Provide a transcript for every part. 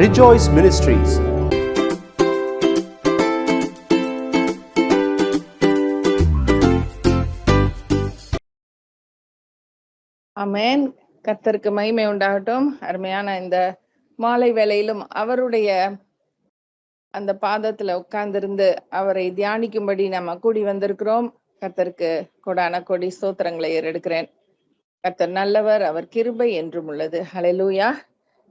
Rejoice Ministries. அமேன் கத்தருக்கு மகிமை உண்டாகட்டும். அருமையான இந்த மாலை வேளையிலும் அவருடைய அந்த பாதத்துல உட்கார்ந்திருந்து அவரை தியானிக்கும்படி நம்ம கூடி வந்திருக்கிறோம். கத்தருக்கு கொடான கொடி சோத்திரங்களை ஏறெடுக்கிறேன். கர்த்தர் நல்லவர் அவர் கிருபை என்றும் உள்ளது. ஹலெலூயா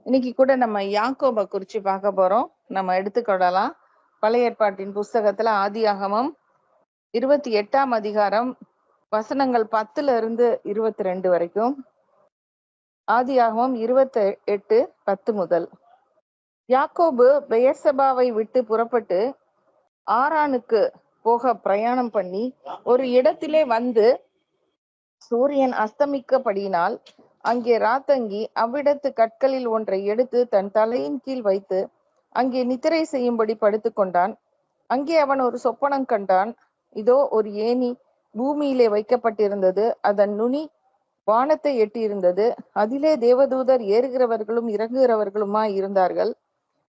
இன்னைக்கு கூட நம்ம யாக்கோபை குறிச்சு பார்க்க போறோம். நம்ம எடுத்துக்கொள்ளலாம் பழைய ஏற்பாட்டின் புஸ்தகத்துல ஆதியாகமம் இருபத்தி எட்டாம் அதிகாரம் வசனங்கள் பத்துல இருந்து இருபத்தி ரெண்டு வரைக்கும். ஆதியாகமம் இருபத்தி எட்டு பத்து முதல். யாக்கோபு பெயர்சபாவை விட்டு புறப்பட்டு ஆரானுக்கு போக பிரயாணம் பண்ணி ஒரு இடத்திலே வந்து சூரியன் அஸ்தமிக்கப்படியினால் அங்கே ராத்தங்கி அவ்விடத்து கற்களில் ஒன்றை எடுத்து தன் தலையின் கீழ் வைத்து அங்கே நித்திரை செய்யும்படி படுத்துக் கொண்டான். அங்கே அவன் ஒரு சொப்பனம் கண்டான். இதோ ஒரு ஏணி பூமியிலே வைக்கப்பட்டிருந்தது. அதன் நுனி வானத்தை எட்டியிருந்தது. அதிலே தேவதூதர் ஏறுகிறவர்களும் இறங்குகிறவர்களுமா இருந்தார்கள்.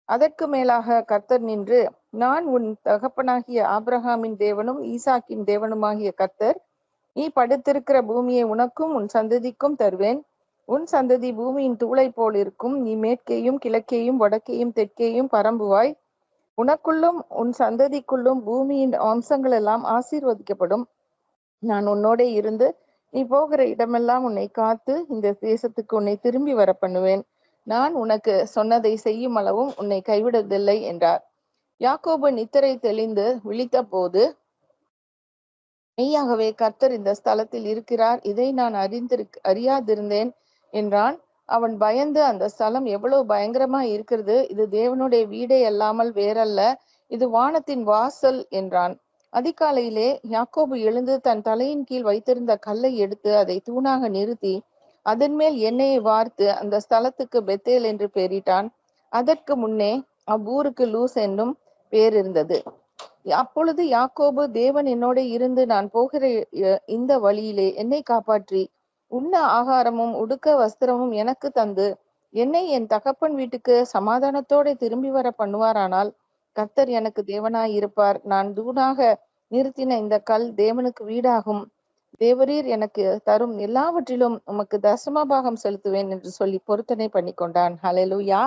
அதற்கு மேலாக கர்த்தர் நின்று நான் உன் தகப்பனாகிய ஆபிரகாமின் தேவனும் ஈசாக்கின் தேவனுமாகிய கர்த்தர் நீ படுத்திருக்கிற பூமியை உனக்கும் உன் சந்ததிக்கும் தருவேன். உன் சந்ததி பூமியின் தூளை போல் இருக்கும். நீ மேற்கேயும் கிழக்கேயும் வடக்கேயும் தெற்கேயும் பரம்புவாய். உனக்குள்ளும் உன் சந்ததிக்குள்ளும் பூமியின் அம்சங்கள் எல்லாம் ஆசீர்வதிக்கப்படும். நான் உன்னோட இருந்து நீ போகிற இடமெல்லாம் உன்னை காத்து இந்த தேசத்துக்கு உன்னை திரும்பி வர பண்ணுவேன் நான் உனக்கு சொன்னதை செய்யும் அளவும் உன்னை கைவிடுவதில்லை என்றார். யாக்கோபு நித்திரை தெளிந்து விழித்த போது மெய்யாகவே கர்த்தர் இந்த ஸ்தலத்தில் இருக்கிறார். இதை நான் அறிந்திருக் அறியாதிருந்தேன் என்றான். அவன் பயந்து அந்த ஸ்தலம் எவ்வளவு பயங்கரமா இருக்கிறது? இது தேவனுடைய வீடே அல்லாமல் வேறல்ல. இது வானத்தின் வாசல் என்றான். அதிகாலையிலே யாக்கோபு எழுந்து தன் தலையின் கீழ் வைத்திருந்த கல்லை எடுத்து அதை தூணாக நிறுத்தி அதன் மேல் எண்ணெயை வார்த்து அந்த ஸ்தலத்துக்கு பெத்தேல் என்று பெயரிட்டான். அதற்கு முன்னே அவ்வூருக்கு லூஸ் என்னும் பேர் இருந்தது. அப்பொழுது யாக்கோபு தேவன் என்னோட இருந்து நான் போகிற இந்த வழியிலே என்னை காப்பாற்றி. உண்ண ஆகாரமும் உடுக்க வஸ்திரமும் எனக்கு தந்து. என்னை என் தகப்பன் வீட்டுக்கு சமாதானத்தோட திரும்பி வர பண்ணுவாரானால் கர்த்தர் எனக்கு தேவனாய் இருப்பார். நான் தூணாக நிறுத்தின இந்த கல் தேவனுக்கு வீடாகும். தேவரீர் எனக்கு தரும் எல்லாவற்றிலும் உமக்கு தசமபாகம் செலுத்துவேன் என்று சொல்லி பொருத்தனை பண்ணி கொண்டான் ஹலெலுயா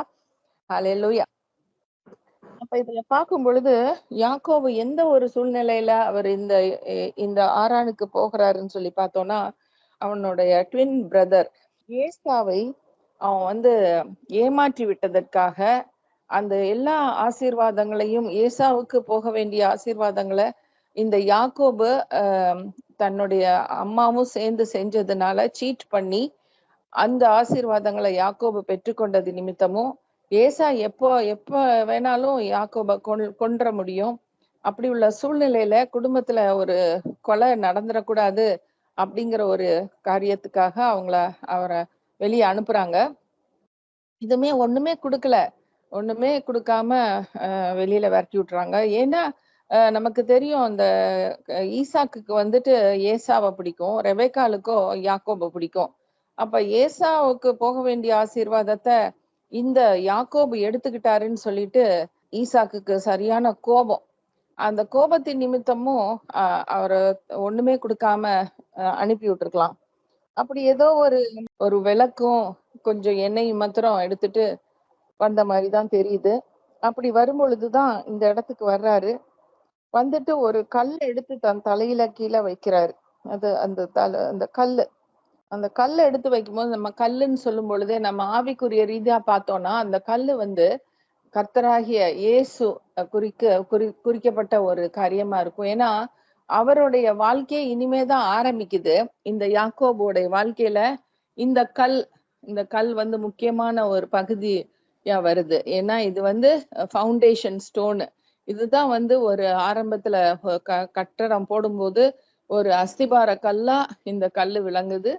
ஹலெலுயா இப்ப இதுல பார்க்கும் பொழுது யாக்கோவு எந்த ஒரு சூழ்நிலையில அவர் இந்த இந்த ஆரானுக்கு போகிறாருன்னு சொல்லி பார்த்தோம்னா அவனுடைய ட்வின் பிரதர் ஏசாவை அவன் வந்து ஏமாற்றி விட்டதற்காக அந்த எல்லா ஆசீர்வாதங்களையும் ஏசாவுக்கு போக வேண்டிய ஆசீர்வாதங்களை இந்த யாக்கோபு ஆஹ் தன்னுடைய அம்மாவும் சேர்ந்து செஞ்சதுனால சீட் பண்ணி அந்த ஆசீர்வாதங்களை யாக்கோபு பெற்றுக்கொண்டது நிமித்தமும் ஏசா எப்போ எப்போ வேணாலும் யாக்கோப கொன்ற முடியும். அப்படி உள்ள சூழ்நிலையில குடும்பத்துல ஒரு கொலை நடந்துடக்கூடாது அப்படிங்கிற ஒரு காரியத்துக்காக அவங்கள அவரை வெளியே அனுப்புறாங்க. இதுமே ஒண்ணுமே கொடுக்கல. ஒண்ணுமே கொடுக்காம வெளியில விரட்டி விட்டுறாங்க. ஏன்னா நமக்கு தெரியும் அந்த ஈசாக்கு வந்துட்டு ஏசாவை பிடிக்கும் ரெபேக்காலுக்கோ யாக்கோபை பிடிக்கும். அப்ப ஏசாவுக்கு போக வேண்டிய ஆசீர்வாதத்தை இந்த யாக்கோபு எடுத்துக்கிட்டாருன்னு சொல்லிட்டு ஈசாக்குக்கு சரியான கோபம். அந்த கோபத்தின் நிமித்தமும் ஆஹ் அவரை ஒண்ணுமே கொடுக்காம அனுப்பி விட்டுருக்கலாம். அப்படி ஏதோ ஒரு ஒரு விளக்கும் கொஞ்சம் எண்ணெய் மாத்திரம் எடுத்துட்டு வந்த மாதிரி தான் தெரியுது. அப்படி வரும்பொழுதுதான் இந்த இடத்துக்கு வர்றாரு. வந்துட்டு ஒரு கல் எடுத்து தன் தலையில கீழே வைக்கிறாரு. அது அந்த தலை அந்த கல்லு. அந்த கல்லை எடுத்து வைக்கும்போது நம்ம கல்லுன்னு சொல்லும் பொழுதே நம்ம ஆவிக்குரிய ரீதியா பார்த்தோம்னா அந்த கல்லு வந்து கர்த்தராகிய இயேசு குறிக்க குறி குறிக்கப்பட்ட ஒரு காரியமா இருக்கும். ஏன்னா அவருடைய வாழ்க்கையே இனிமேதான் ஆரம்பிக்குது. இந்த யாக்கோபுடைய வாழ்க்கையில இந்த கல் இந்த கல் வந்து முக்கியமான ஒரு பகுதியா வருது. ஏன்னா இது வந்து ஃபவுண்டேஷன் ஸ்டோனு இதுதான் வந்து ஒரு ஆரம்பத்துல க- கட்டடம் போடும்போது ஒரு அஸ்திபார கல்லா இந்த கல் விளங்குது.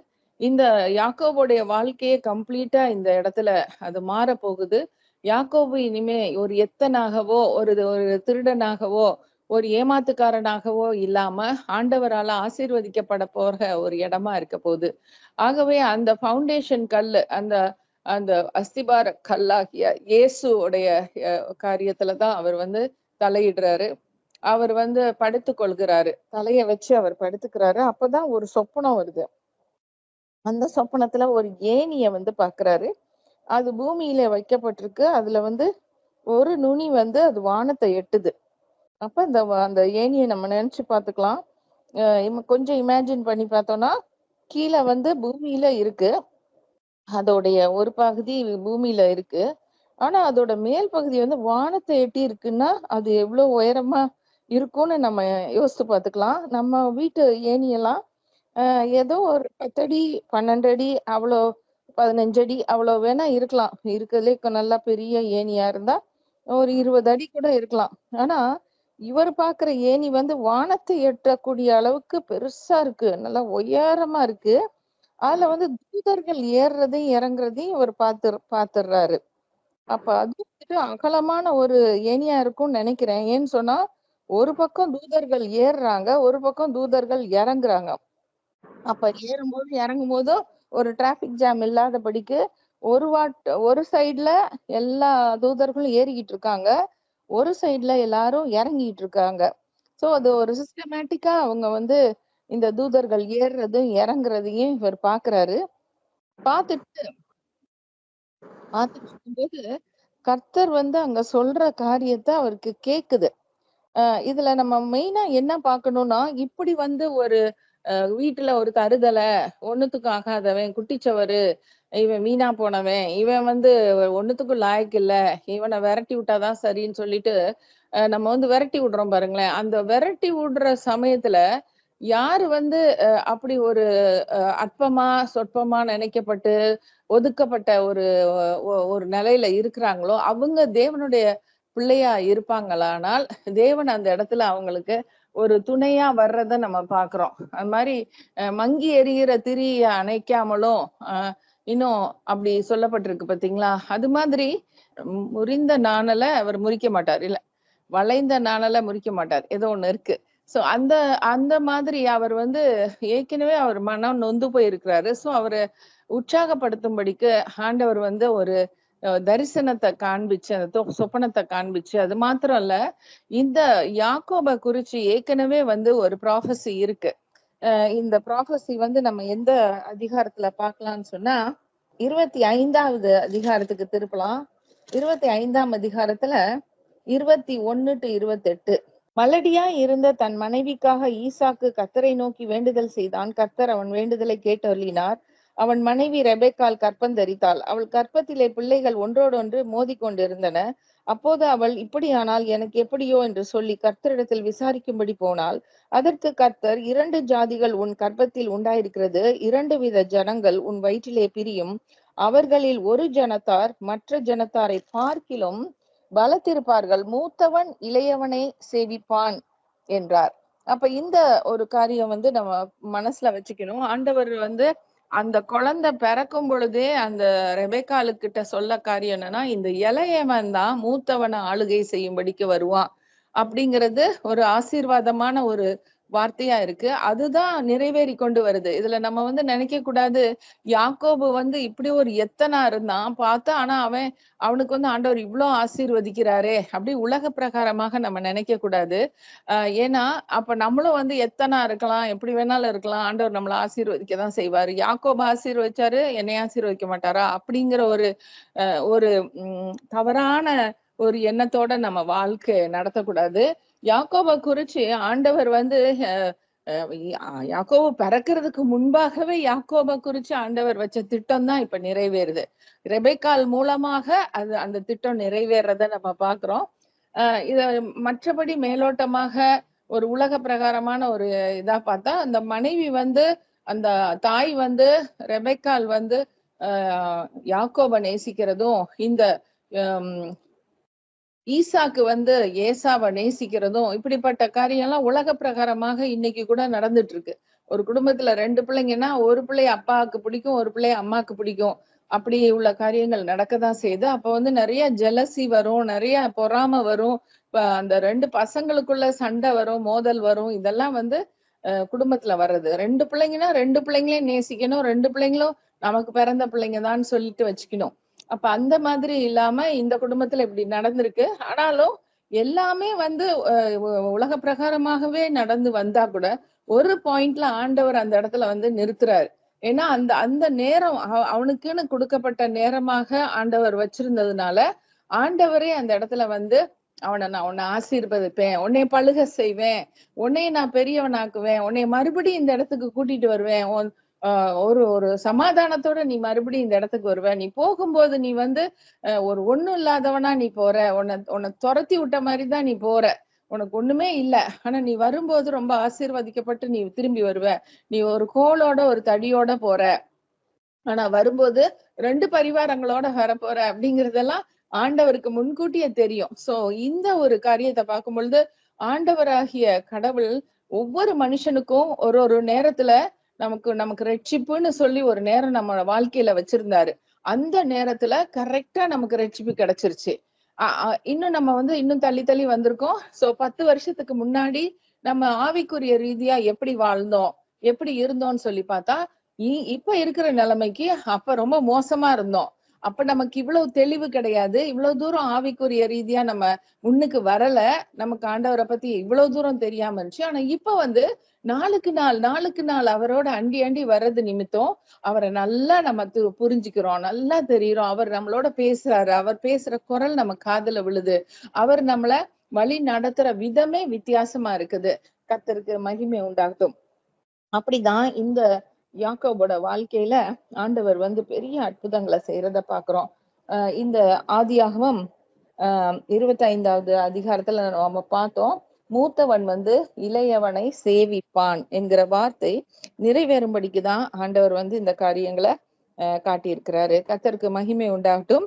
இந்த யாக்கோபுடைய வாழ்க்கையே கம்ப்ளீட்டா இந்த இடத்துல அது மாற போகுது யாக்கோபு இனிமே ஒரு எத்தனாகவோ ஒரு ஒரு திருடனாகவோ ஒரு ஏமாத்துக்காரனாகவோ இல்லாம ஆண்டவரால ஆசீர்வதிக்கப்பட போற ஒரு இடமா இருக்க போகுது. ஆகவே அந்த ஃபவுண்டேஷன் கல்லு அந்த அந்த அஸ்திபார கல்லாகிய இயேசுடைய அஹ், காரியத்துல தான் அவர் வந்து தலையிடுறாரு. அவர் வந்து படுத்து கொள்கிறாரு தலைய வச்சு அவர் படுத்துக்கிறாரு. அப்பதான் ஒரு சொப்பனம் வருது. அந்த சொப்பனத்துல ஒரு ஏணியை வந்து பாக்குறாரு. அது பூமியில வைக்கப்பட்டிருக்கு. அதுல வந்து ஒரு நுனி வந்து அது வானத்தை எட்டுது. அப்ப இந்த வ- அந்த ஏணியை நம்ம நினைச்சு பார்த்துக்கலாம். கொஞ்சம் இமேஜின் பண்ணி பார்த்தோம்னா கீழே வந்து பூமியில இருக்கு. அதோடைய ஒரு பகுதி பூமியில இருக்கு. ஆனா அதோட மேல் பகுதி வந்து வானத்தை எட்டி இருக்குன்னா அது எவ்வளவு உயரமா இருக்கும்னு நம்ம யோசித்து பார்த்துக்கலாம். நம்ம வீட்டு ஏணியெல்லாம் ஏதோ ஒரு பத்தடி பன்னெண்டு அடி அவ்வளோ பதினஞ்சு அடி அவ்வளோ வேணா இருக்கலாம். இருக்கிறதுலே நல்லா பெரிய ஏணியா இருந்தா ஒரு இருபது அடி கூட இருக்கலாம். ஆனா இவர் பாக்குற ஏணி வந்து வானத்தை எட்டக்கூடிய அளவுக்கு பெருசா இருக்கு. நல்லா உயரமா இருக்கு. அதுல வந்து தூதர்கள் ஏறுறதையும் இறங்குறதையும் இவர் பார்த்து பார்த்துடுறாரு அப்ப அது வந்துட்டு அகலமான ஒரு ஏணியா இருக்கும்னு நினைக்கிறேன். ஏன்னு சொன்னா ஒரு பக்கம் தூதர்கள் ஏறுறாங்க ஒரு பக்கம் தூதர்கள் இறங்குறாங்க. அப்ப ஏறும்போது இறங்கும் போதும் ஒரு டிராபிக் ஜாம் இல்லாதபடிக்கு ஒரு வாட் ஒரு சைடுல எல்லா தூதர்களும் ஏறிக்கிட்டு இருக்காங்க. ஒரு சைடுல எல்லாரும் இறங்கிட்டு இருக்காங்க. சோ அது ஒரு சிஸ்டமேட்டிக்கா அவங்க வந்து இந்த தூதர்கள் ஏறுறதும் இறங்குறதையும் இவர் பாக்குறாரு. பார்த்துட்டு பார்த்துட்டு இருக்கும்போது கர்த்தர் வந்து அங்க சொல்ற காரியத்தை அவருக்கு கேக்குது. இதுல நம்ம மெயினா என்ன பார்க்கணும்னா இப்படி வந்து ஒரு வீட்டுல ஒரு தருதலை ஒண்ணுத்துக்கும் ஆகாதவன் குட்டிச்சவரு இவன் வீணா போனவன். இவன் வந்து ஒண்ணுத்துக்கும் லாய்க்கு இல்ல. இவனை விரட்டி விட்டாதான் சரின்னு சொல்லிட்டு நம்ம வந்து விரட்டி விடுறோம் பாருங்களேன். அந்த விரட்டி விடுற சமயத்துல யாரு வந்து அஹ் அப்படி ஒரு அஹ் அற்பமா சொற்பமா நினைக்கப்பட்டு ஒதுக்கப்பட்ட ஒரு ஒ- ஒரு நிலையில இருக்கிறாங்களோ அவங்க தேவனுடைய பிள்ளையா இருப்பாங்களானால் தேவன் அந்த இடத்துல அவங்களுக்கு ஒரு துணையா வர்றத நம்ம பாக்குறோம் அது மாதிரி மங்கி எரிகிற திரிய அணைக்காமலும் இன்னும் அப்படி சொல்லப்பட்டிருக்கு பாத்தீங்களா அது மாதிரி முறிந்த நாணலை அவர் முறிக்க மாட்டார். இல்ல வளைந்த நாணலை முறிக்க மாட்டார். ஏதோ ஒண்ணு இருக்கு. சோ அந்த அந்த மாதிரி அவர் வந்து ஏற்கனவே அவர் மனம் நொந்து போயிருக்கிறாரு. சோ அவரை உற்சாகப்படுத்தும்படிக்கு ஆண்டவர் வந்து ஒரு தரிசனத்தை காண்பிச்சு அந்த சொப்பனத்தை காண்பிச்சு அது மாத்திரம் இல்ல இந்த யாக்கோப குறிச்சு ஏற்கனவே வந்து ஒரு ப்ராஃபஸி இருக்கு. இந்த ப்ராஃபஸி வந்து நம்ம எந்த அதிகாரத்துல பாக்கலாம்னு சொன்னா இருபத்தி ஐந்தாவது அதிகாரத்துக்கு திருப்பலாம். இருபத்தி ஐந்தாம் அதிகாரத்துல இருபத்தி ஒன்னு டு இருபத்தெட்டு. மலடியா இருந்த தன் மனைவிக்காக ஈசாக்கு கத்தரை நோக்கி வேண்டுதல் செய்தான். கத்தர் அவன் வேண்டுதலை கேட்டொல்லினார் அவன் மனைவி ரெபேக்கால் கற்பம் தரித்தாள். அவள் கற்பத்திலே பிள்ளைகள் ஒன்றோடொன்று மோதிக்கொண்டிருந்தன. அப்போது அவள் இப்படியானால் எனக்கு எப்படியோ? என்று சொல்லி கர்த்தரிடத்தில் விசாரிக்கும்படி போனாள். அதற்கு கர்த்தர் இரண்டு ஜாதிகள் உன் கர்ப்பத்தில் உண்டாயிருக்கிறது. இரண்டு வித ஜனங்கள் உன் வயிற்றிலே பிரியும். அவர்களில் ஒரு ஜனத்தார் மற்ற ஜனத்தாரை பார்க்கிலும் பலத்திருப்பார்கள். மூத்தவன் இளையவனை சேவிப்பான் என்றார். அப்ப இந்த ஒரு காரியம் வந்து நம்ம மனசுல வச்சுக்கணும். ஆண்டவர் வந்து அந்த குழந்தை பிறக்கும் பொழுதே அந்த ரெபேக்காலுக்கிட்ட சொல்ல காரியம் என்னன்னா இந்த இளையவன் தான் மூத்தவனை ஆளுகை செய்யும்படிக்கு வருவான். அப்படிங்கிறது ஒரு ஆசீர்வாதமான ஒரு வார்த்தையா இருக்கு. அதுதான் நிறைவேறி கொண்டு வருது. இதுல நம்ம வந்து நினைக்க கூடாது. யாக்கோபு வந்து இப்படி ஒரு எத்தனா இருந்தான். பார்த்தா ஆனா அவன் அவனுக்கு வந்து ஆண்டவர் இவ்ளோ ஆசீர்வதிக்கிறாரே அப்படி உலக பிரகாரமாக நம்ம நினைக்க கூடாது. ஆஹ் ஏன்னா அப்ப நம்மளும் வந்து எத்தனா இருக்கலாம் எப்படி வேணாலும் இருக்கலாம். ஆண்டவர் நம்மள ஆசீர்வதிக்க தான் செய்வாரு. யாக்கோபு ஆசீர்வதிச்சாரு என்னை ஆசீர்வதிக்க மாட்டாரா? அப்படிங்கிற ஒரு அஹ், ஒரு உம், தவறான ஒரு எண்ணத்தோட நம்ம வாழ்க்கை நடத்தக்கூடாது. யாக்கோபை குறிச்சு ஆண்டவர் வந்து அஹ், அஹ், யாக்கோபு பிறக்கிறதுக்கு முன்பாகவே யாக்கோபை குறிச்சு ஆண்டவர் வச்ச திட்டம் தான் இப்ப நிறைவேறுது. ரெபைக்கால் மூலமாக அது அந்த திட்டம் நிறைவேறத நம்ம பாக்குறோம். ஆஹ் இத மற்றபடி மேலோட்டமாக ஒரு உலக பிரகாரமான ஒரு இதா பார்த்தா அந்த மனைவி வந்து அந்த தாய் வந்து ரெபைக்கால் வந்து ஆஹ் யாக்கோப நேசிக்கிறதும் இந்த ஹம், ஈசாக்கு வந்து ஏசாவை நேசிக்கிறதும் இப்படிப்பட்ட காரியம்லாம் உலக பிரகாரமாக இன்னைக்கு கூட நடந்துட்டு இருக்கு ஒரு குடும்பத்துல ரெண்டு பிள்ளைங்கன்னா ஒரு பிள்ளை அப்பாவுக்கு பிடிக்கும் ஒரு பிள்ளை அம்மாக்கு பிடிக்கும். அப்படி உள்ள காரியங்கள் நடக்கதான் செய்யுது. அப்ப வந்து நிறைய ஜெலசி வரும் நிறைய பொறாமை வரும். அந்த ரெண்டு பசங்களுக்குள்ள சண்டை வரும் மோதல் வரும். இதெல்லாம் வந்து குடும்பத்துல வர்றது. ரெண்டு பிள்ளைங்கன்னா ரெண்டு பிள்ளைங்களையும் நேசிக்கணும் ரெண்டு பிள்ளைங்களும் நமக்கு பிறந்த பிள்ளைங்க தான் சொல்லிட்டு வச்சுக்கணும். அப்ப அந்த மாதிரி இல்லாம இந்த குடும்பத்துல இப்படி நடந்திருக்கு. ஆனாலும் எல்லாமே வந்து உலக பிரகாரமாகவே நடந்து வந்தா கூட ஒரு பாயிண்ட்ல ஆண்டவர் அந்த இடத்துல வந்து நிறுத்துறாரு. ஏன்னா அந்த அந்த நேரம் அவ- அவனுக்குன்னு கொடுக்கப்பட்ட நேரமாக ஆண்டவர் வச்சிருந்ததுனால ஆண்டவரே அந்த இடத்துல வந்து அவனை நான் உன்னை ஆசீர்வதிப்பேன் உன்னை பழுக செய்வேன் உன்னை நான் பெரியவனாக்குவேன் உன்னை மறுபடியும் இந்த இடத்துக்கு கூட்டிட்டு வருவேன் ஒரு ஒரு சமாதானத்தோட நீ மறுபடியும் இந்த இடத்துக்கு வருவ. நீ போகும்போது நீ வந்து ஒரு ஒண்ணும் இல்லாதவனா நீ போற. உன்னை உன்னை துரத்தி விட்ட மாதிரி தான் நீ போற. உனக்கு ஒண்ணுமே இல்ல. ஆனா நீ வரும்போது ரொம்ப ஆசீர்வதிக்கப்பட்டு நீ திரும்பி வருவ. நீ ஒரு கோலோட ஒரு தடியோட போற. ஆனா வரும்போது ரெண்டு பரிவாரங்களோட வரப்போற அப்படிங்கறதெல்லாம் ஆண்டவருக்கு முன்கூட்டியே தெரியும். சோ இந்த ஒரு காரியத்தை பார்க்கும் பொழுது ஆண்டவராகிய கடவுள் ஒவ்வொரு மனுஷனுக்கும் ஒரு ஒரு நேரத்துல நமக்கு நமக்கு ரட்சிப்புன்னு சொல்லி ஒரு நேரம் நம்ம வாழ்க்கையில வச்சிருந்தாரு. அந்த நேரத்துல கரெக்டா நமக்கு ரட்சிப்பு கிடைச்சிருச்சு. அ- இன்னும் நம்ம வந்து இன்னும் தள்ளி தள்ளி வந்திருக்கோம். சோ பத்து வருஷத்துக்கு முன்னாடி நம்ம ஆவிக்குரிய ரீதியா எப்படி வாழ்ந்தோம் எப்படி இருந்தோம்னு சொல்லி பார்த்தா இ- இப்ப இருக்கிற நிலைமைக்கு அப்ப ரொம்ப மோசமா இருந்தோம். அப்ப நமக்கு இவ்வளவு தெளிவு கிடையாது. இவ்வளவு தூரம் ஆவிக்குரிய ரீதியா நம்ம முன்னுக்கு வரல. நமக்கு ஆண்டவரை பத்தி இவ்வளவு தூரம் தெரியாம இருந்துச்சு. ஆனா இப்ப வந்து நாளுக்கு நாள் நாளுக்கு நாள் அவரோட அண்டி அண்டி வர்றது நிமித்தம் அவரை நல்லா நம்ம புரிஞ்சுக்கிறோம். நல்லா தெரியுறோம். அவர் நம்மளோட பேசுறாரு. அவர் பேசுற குரல் நம்ம காதுல விழுது. அவர் நம்மள வழி நடத்துற விதமே வித்தியாசமா இருக்குது. கத்தருக்கு மகிமை உண்டாகட்டும். அப்படிதான் இந்த யாக்கோபோட வாழ்க்கையில ஆண்டவர் வந்து பெரிய அற்புதங்களை செய்யறத பாக்குறோம் ஆஹ் இந்த ஆதியாகவும் ஆஹ் இருபத்தி ஐந்தாவது அதிகாரத்துல நம்ம பார்த்தோம். மூத்தவன் வந்து இளையவனை சேவிப்பான் என்கிற வார்த்தை நிறைவேறும்படிக்கு தான் ஆண்டவர் வந்து இந்த காரியங்களை ஆஹ் காட்டியிருக்கிறாரு. கத்தருக்கு மகிமை உண்டாகட்டும்.